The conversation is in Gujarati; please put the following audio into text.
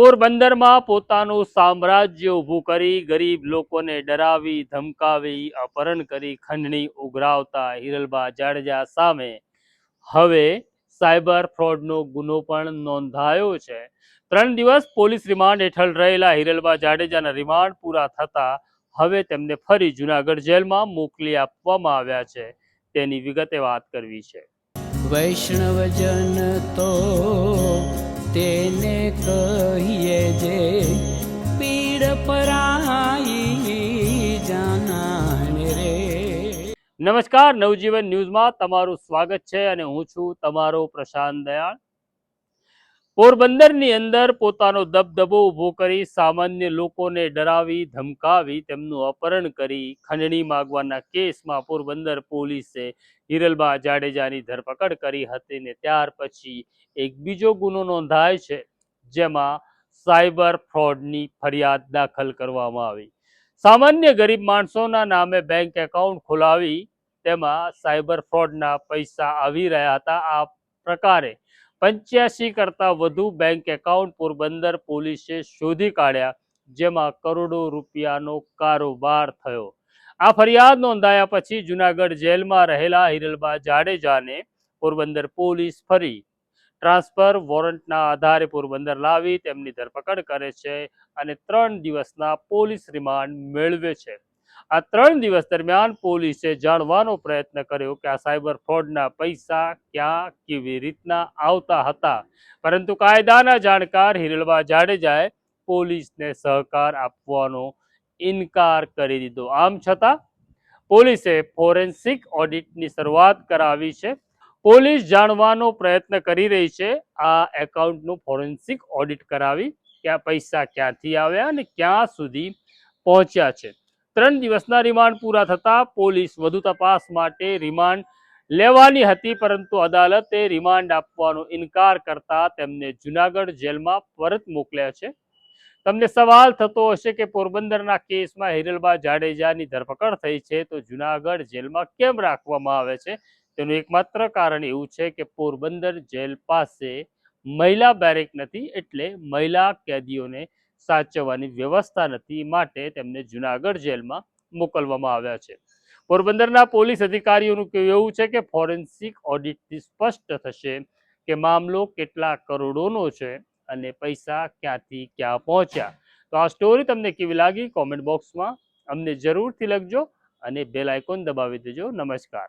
પોરબંદરમાં પોતાનું સામ્રાજ્ય ઊભું કરી ગરીબ લોકોને ડરાવી, ધમકાવી, અપહરણ કરી ખંડણી ઉઘરાવતા હિરલબા જાડેજા સામે. હવે સાયબર ફ્રોડનો ગુનો પણ નોંધાયો છે. ત્રણ દિવસ પોલીસ રિમાન્ડ હેઠળ રહેલા હિરલબા જાડેજાના રિમાન્ડ પૂરા થતા હવે તેમને ફરી જુનાગઢ જેલમાં મોકલી આપવામાં આવ્યા છે. તેની વિગતે વાત કરવી છે. વૈષ્ણવજન તો કહીએ જે પીડ પરાઈ જાનાને રે. નમસ્કાર, નવજીવન ન્યૂઝમાં તમારું સ્વાગત છે અને હું છું તમારો પ્રશાંત દયાળ. પોરબંદરની અંદર પોતાનો દબદબો ઊભો કરી સામાન્ય લોકોને ડરાવી, ધમકાવી, તેમનું અપહરણ કરી ખંડણી માગવાના કેસમાં પોરબંદર પોલીસે હિરલબા જાડેજાની ધરપકડ કરી હતી ને ત્યાર પછી એક બીજો ગુનો નોંધાય છે. જેમાં સાયબર ફ્રોડની ફરિયાદ દાખલ કરવામાં આવી. સામાન્ય ગરીબ માણસોના નામે બેંક એકાઉન્ટ ખોલાવી તેમાં સાયબર ફ્રોડના પૈસા આવી રહ્યા હતા. આ પ્રકારે પંચ્યાસી કરતાં વધુ બેંક એકાઉન્ટ પોરબંદર પોલીસે શોધી કાઢ્યા, જેમાં કરોડો રૂપિયાનો કારોબાર થયો. આ ફરિયાદ નોંધાયા પછી જુનાગઢ જેલમાં રહેલા હિરલબા જાડેજાને પોરબંદર પોલીસ ફરી ટ્રાન્સફર વોરંટના આધારે પોરબંદર લાવી તેમની ધરપકડ કરે છે અને ત્રણ દિવસના પોલીસ રિમાન્ડ મેળવે છે. આ ત્રણ દિવસ દરમિયાન પોલીસે જાણવાનો પ્રયત્ન કર્યો કે આ સાયબર ફ્રોડના પૈસા ક્યાં કેવી રીતના આવતા હતા. પરંતુ કાયદાના જાણકાર હિરલવા જાડેજાએ પોલીસને સહકાર આપવાનો ઇનકાર કરી દીધો. આમ છતાં પોલીસે ફોરેન્સિક ઓડિટની શરૂઆત કરાવી છે. પોલીસ જાણવાનો પ્રયત્ન કરી રહી છે. આ એકાઉન્ટનું ફોરેન્સિક ઓડિટ કરાવી કે આ પૈસા ક્યાંથી આવ્યા અને ક્યાં સુધી પહોંચ્યા છે. ત્રણ દિવસના રિમાન્ડ પૂરા થતા પોલીસ વધુ તપાસ માટે રિમાન્ડ લેવાની હતી, પરંતુ અદાલતે રિમાન્ડ આપવાનો ઇનકાર કરતા તેમને જુનાગઢ જેલમાં પરત મોકલ્યા છે. તમને સવાલ થતો હશે કે પોરબંદરના કેસમાં હિરલબા જાડેજાની ધરપકડ થઈ છે, તો જુનાગઢ જેલમાં કેમ રાખવામાં આવે છે? તેનું એકમાત્ર કારણ એવું છે કે પોરબંદર જેલ પાસે મહિલા બેરેક નથી એટલે મહિલા કેદીઓને સાચવવાની વ્યવસ્થા નથી માટે તેમને જુનાગઢ જેલમાં મોકલવામાં આવ્યા છે. પોરબંદરના પોલીસ અધિકારીઓનું કહેવું છે કે ફોરેન્સિક ઓડિટથી સ્પષ્ટ થશે કે મામલો કેટલા કરોડોનો છે અને પૈસા ક્યાંથી ક્યાં પહોંચ્યા. તો આ સ્ટોરી તમને કેવી લાગી કોમેન્ટ બોક્સમાં અમને જરૂરથી લખજો અને બેલ આઇકોન દબાવી દેજો. નમસ્કાર.